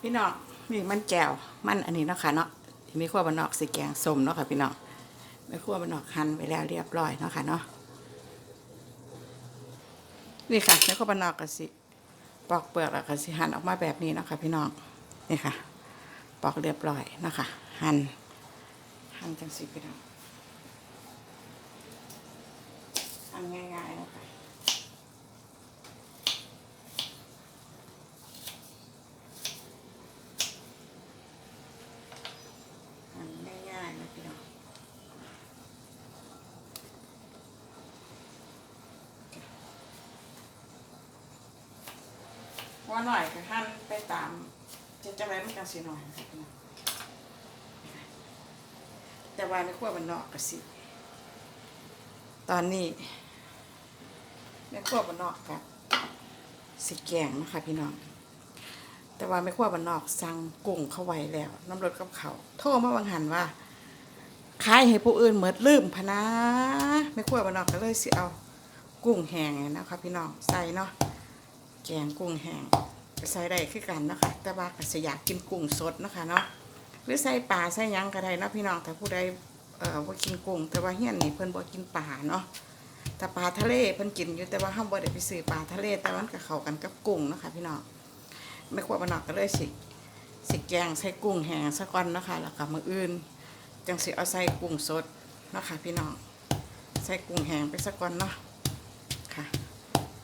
พี่น้องนี่มันแก้วมันอันนี้เนาะค่ะเนาะที่มีขั้วบานนอกสีแกงส้มเนาะค่ะพี่น้องไม่ขั้วบานนอกหั่นไปแล้วเรียบร้อยเนาะค่ะเนาะนี่ค่ะไม่ขั้วบานนอกก็สิปอกเปลือกแล้วก็สิหั่นออกมาแบบนี้เนาะค่ะพี่น้องนี่ค่ะ ปอกเรียบร้อยเนาะค่ะหั่นหั่นจังสิพี่น้องหั่นง่ายๆเนาะคะ อันง่ายๆนะพี่น้อง ว่าหน่อยก็หั่นไปตามจะจะไรมันกันสิหน่อย แต่ว่าไม่ขั้วมันนอกก็สิ ตอนนี้ไม่ขั้วมันนอกกับสิแกงนะคะพี่น้อง แต่ว่าไม่ขั้วบันนอกสั่งกุ้งเข้าไว้แล้ว น้ำรสกับเขาโทรมาบางหันว่าขายให้ผู้อื่นเหมือดลืมพนะไม่ขั้วบันนอกก็เลยสิเอา กุ้งแห้งนะคะพี่น้องใส่เนาะ แกงกุ้งแห้งใส่ได้คือกันนะคะแต่ว่าก็สิอยากกินกุ้งสดนะคะเนาะหรือใส่ปลาใส่ยังก็ได้นะพี่น้องแต่ผู้ใดเอ่อว่ากินกุ้งแต่ว่าเฮียนนี่เพิ่นบ่กินปลาเนาะแต่ปลาทะเลเพิ่นกินอยู่แต่ว่าห้ามบ่ได้ไปซื้อปลาทะเล แต่วันก็เข้ากันกับกุ้งนะคะพี่น้องไม่ควรมันนอกก็เลยสิสิแกงใส่กุ้งแห้งซะก่อนนะคะแล้วก็มื้ออื่นจังสิเอาใส่กุ้งสดนะคะพี่น้องใส่กุ้งแห้งไปซะก่อนเนาะค่ะ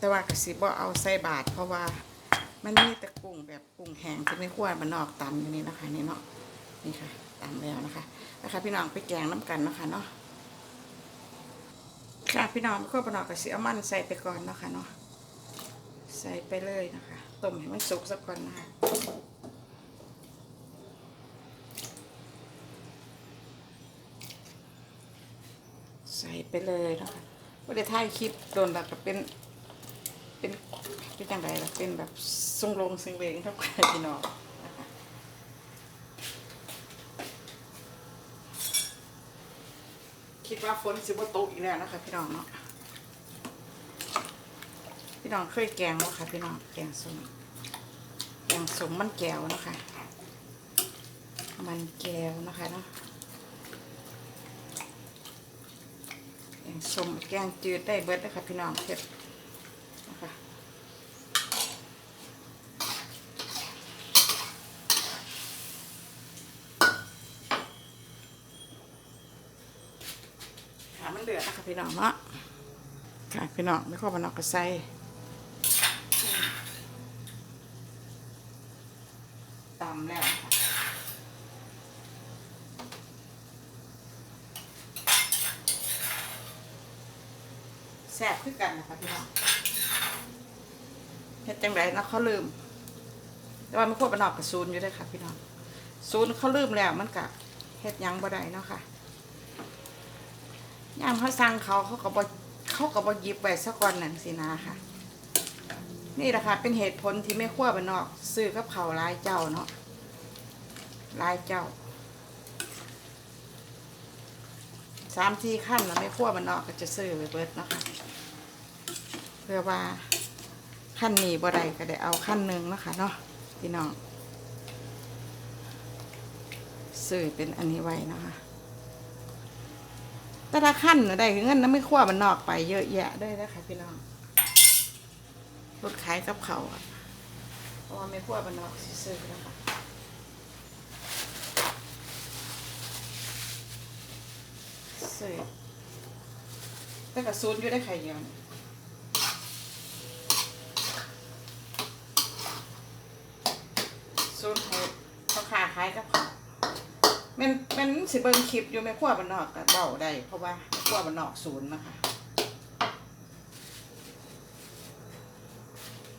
แต่ว่าก็สิบ่เอาใส่บาท เพราะว่ามันมีแต่กุ้งแบบกุ้งแห้งที่ไม่ควมันนอกตำอยู่นี่นะคะนี่เนาะนี่ค่ะตำแล้วนะคะนะคะ พี่น้องไปแกงน้ำกันนะคะเนาะค่ะพี่น้องไม่ควรมันอกก็สิเอามันใส่ไปก่อนเนาะค่ะเนาะใส่ไปเลยนะคะต้มให้มันสุกสักก่อนนะคะใส่ไปเลยนะคะว่ได้ถ่ายคลิปโดนแบบเป็น เป็นเป็นจังไรล่ะเป็นแบบทรงลงทรงเลงเท่ากันพี่น้องคิดว่าฝนสิบ่ตกอีกแล้วนะคะพี่น้องเนาะพี่น้องเคยแกงไหมคะพี่น้องแกงสมแกงสมมันแก้วนะคะ มันแก้วนะคะเนาะแกงสมแกงจืดได้เบิดนะคะพี่น้องเผ็ดนะคะค่ะมัน เดือดนะคะพี่น้องเนาะค่ะพี่น้องไม่ข้ามานอกก็ใส่ตำแล้วแซ่บขึ้นกันนะคะพี่น้องเฮ็ดจังไรนะเขาลืม แต่ว่าไม่ควรไปนอกกับซูนอยู่ด้วยค่ะ พี่น้องซูนเขาลืมแล้วมันกะเฮ็ดยังบ่ได้เนาะค่ะ ย่ามเขาสั่งเขาเขาก็บ่เขาก็บหยิบไว้สักก่อนนั่นสินะค่ะ นี่แหละค่ะเป็นเหตุผลที่ไม่ขั้วบนนอก ซื้อกับเขาลายเจ้าเนาะลายเจ้าสามทีขั้นแล้วไม่ขั้วบนนอกก็จะซื้อไปเบิดเนาะคะเพื่อว่าขั้นนี้บ่ได้ก็ได้เอาขั้นหนึ่งเนาะคะเนาะพี่น้องซื้อเป็นอันนี้ไว้นะคะ แต่ละขั้นน่ะได้เงินนั้นไม่ขั้วมันนอกไปเยอะแยะได้วยนะคะพี่น้องรถขายกับเขาอะเพราะว่าไม่ขั้วมันนอกซื้อแล้วคะซื้อแต่กับซูนอยู่ได้ไข่เยอะซูนให้เขาขาขายกับเขาว แมันมันสิเบิ่งคลิปอยู่แม่ครัวบนนอกก็เบาได้เพราะว่าแม่ครัวบนนอกศูนย์นะคะ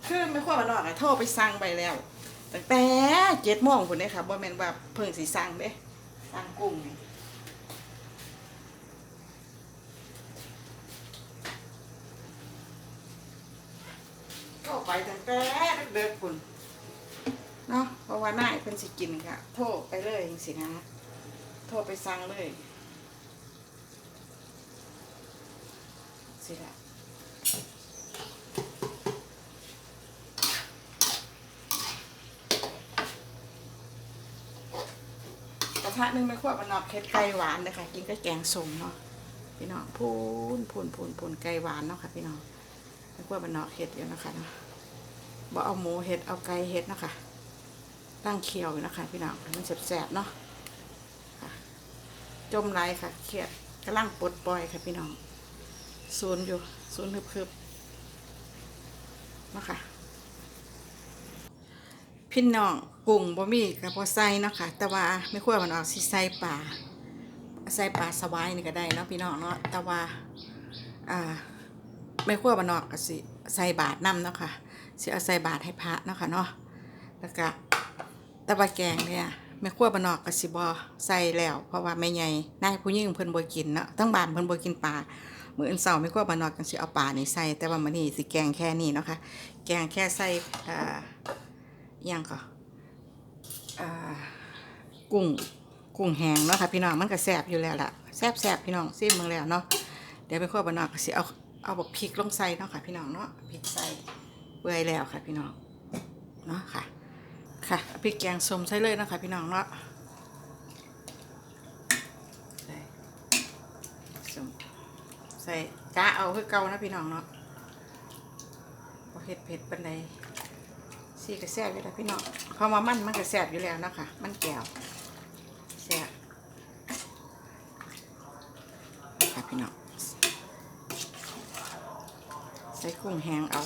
คือแม่ครัวบนนอกอะโทรไปสั่งไปแล้วตั้งแต่เจ็ดโมงพุ่นเด้ค่ะบ่แม่นว่าเพิ่งสิสั่งเด้สั่งกุ้งก็ไปตั้งแต่เด็กๆพุ่นเนาะเพราะว่านายเพิ่นสิกินค่ะโทรไปเลยจังๆนะ โทรไปสั่งเลยสิละทะหนึงไม่ขั้วมันนอกเค็ดไก่หวานเลยค่ะกินกับแกงสมเนาะพี่น้องพูนพูนพูนพูนไก่หวานเนาะค่ะพี่น้องไม่ขั้วมันนอกเห็ดอยู่นะคะเนาะบ่เอาหมูเห็ดเอาไก่เห็ดเนาะค่ะตั้งเคี่ยวอยู่นะคะพี่น้องมันแสบๆเนาะ จมไรค่ะเครียดกำลังปลดปล่อยค่ะพี่น้องศูนย์อยู่ศูนย์พึบๆเนาะค่ะพี่น้องกุ้งบ่มีกับบ่ใส่เนาะค่ะแต่ว่าไม่ควรมันออกสิใส่ปลาใส่ปลาสวายนี่ก็ได้เนาะพี่น้องเนาะแต่ว่าอ่าไม่ควรมันออกก็สิใส่บาทนํเนาะค่ะสิเอาใส่บาทให้พระเนาะค่ะเนาะแล้วก็ต่ว่าแกงเนี่ย ไม่ควรมันอกกสิบ่ใส่แล้ว เพราะว่าแม่ใหญ่นายผู้หญิงเพิ่นบ่กินเนาะทั้งบานเพิ่นบ่กินปลามื้ออื่นเช้าไม่ควรมันออกจังสิเอาปลานี่ใส่ แต่ว่ามื้อนี้สิแกงแค่นี้เนาะค่ะแกงแค่ใส่อ่าหยังก็อ่ากุ้งกุ้งแห้งเนาะค่ะพี่น้องมันก็แซ่บอยู่แล้วล่ะแซ่บแซ่บพี่น้องซิมเมืองแล้วเนาะเดี๋ยวไปข้อบนอกก็สิเอาเอาบักพริกลงใส่เนาะค่ะพี่น้องเนาะพริกใส่เปื่อยแล้วค่ะพี่น้องเนาะค่ะ ค่ะพริกแกงส้มใส่เลยนะคะพี่น้องเนาะใส่ส้มใส่กะเอาคือเก่านะพี่น้องเนาะบ่เผ็ดเผ็ดปานใดสีก็แซ่บอยู่แล้วพี่น้องพราะว่ามันมันก็แซ่บอยู่แล้วนะคะมันแก้วแซ่บค่ะพี่น้องใส่กุ้งแห้งเอา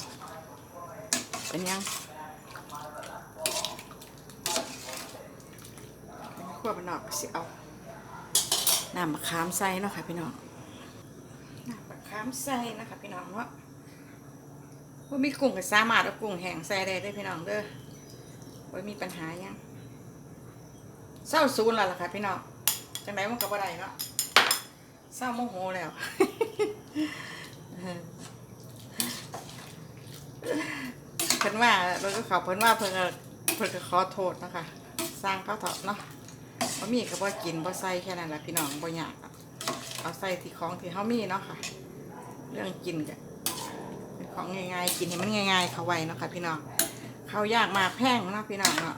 เป็นยังเป็น ขั้วบนนอกก็สิเอาน้ำมะขามใส่เนาะค่ะพี่น้องน้ำมะขามใส่นะคะพี่น้องเนาะว่ามีกุ้งก็สามารถเอากุ้งแห้งใส่ได้ด้อพี่น้องเด้อว่ามีปัญหายังเศร้าศูนย์แล้วล่ะค่ะพี่น้องจังไดมันก็บ่ได้เนาะเศร้าโมโหแล้วเพิ่นว่าเราก็ขอเพิ่นว่าเพิ่นก็เพิ่นก็ขอโทษนะคะสร้างเขาเถอะเนาะ บ่มีก็บ่กินบ่ใส่แค่นั้นแหละพี่น้องบ่ยากเอาใส่ที่ของที่เฮามีเนาะค่ะ เรื่องกินก็เป็นของง่ายๆ กินให้มันง่าย ๆ เขาไว้เนาะค่ะพี่น้องเขายากมากแพงเนาะพี่น้องเนาะ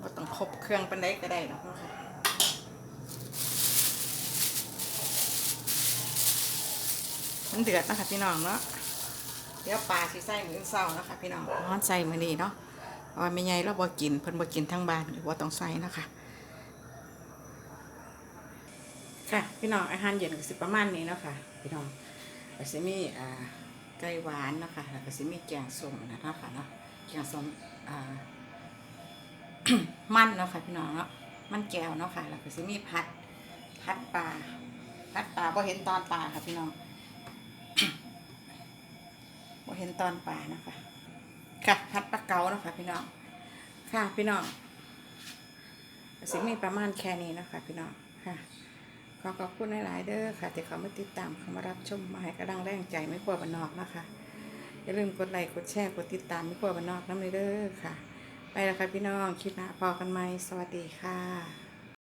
ว่าต้องครบเครื่องปันไดก็ได้เนาะค่ะมันเดือดนะคะพี่น้องเนาะเดี๋ยวปลาสิใส่มือเศร้านะคะพี่น้องร้อนใส่มือนี้เนาะ เพราะไม่ใหญ่เราบ่กินเพิ่นบ่กินทั้งบ้านหรือว่าต้องใส่นะคะค่ะ พี่น้องอาหารเย็นก็สิประมาณนี้นะคะพี่น้องก็สิมีอ่าไก่หวานนะคะแล้วก็สิมีแกงส้มนะเนาะค่ะเนาะแกงส้มอ่ามันเนาะค่ะพี่น้องเนาะมันแก้วเนาะค่ะแล้วก็สิมีผัดผัดปลาผัดปลาบ่เห็นตอนปลาค่ะพี่น้องบ่เห็นตอนปลาเนาะคะ ค่ะผัดปลาเก๋าเนาะค่ะพี่น้อง ค่ะพี่น้องก็สิมีประมาณแค่นี้นะคะพี่น้องค่ะขอขอบคุณหลาย ๆ เด้อค่ะที่เขามาติดตามเขามารับชมมาให้กำลังแรงใจไม่กลัวบันนอกนะคะอย่าลืมกดไลค์กดแชร์กดติดตามไม่กลัวบันนอกน้ำเลยเด้อค่ะ ไปแล้วค่ะพี่น้องคลิปหน้าพอกันไหมสวัสดีค่ะ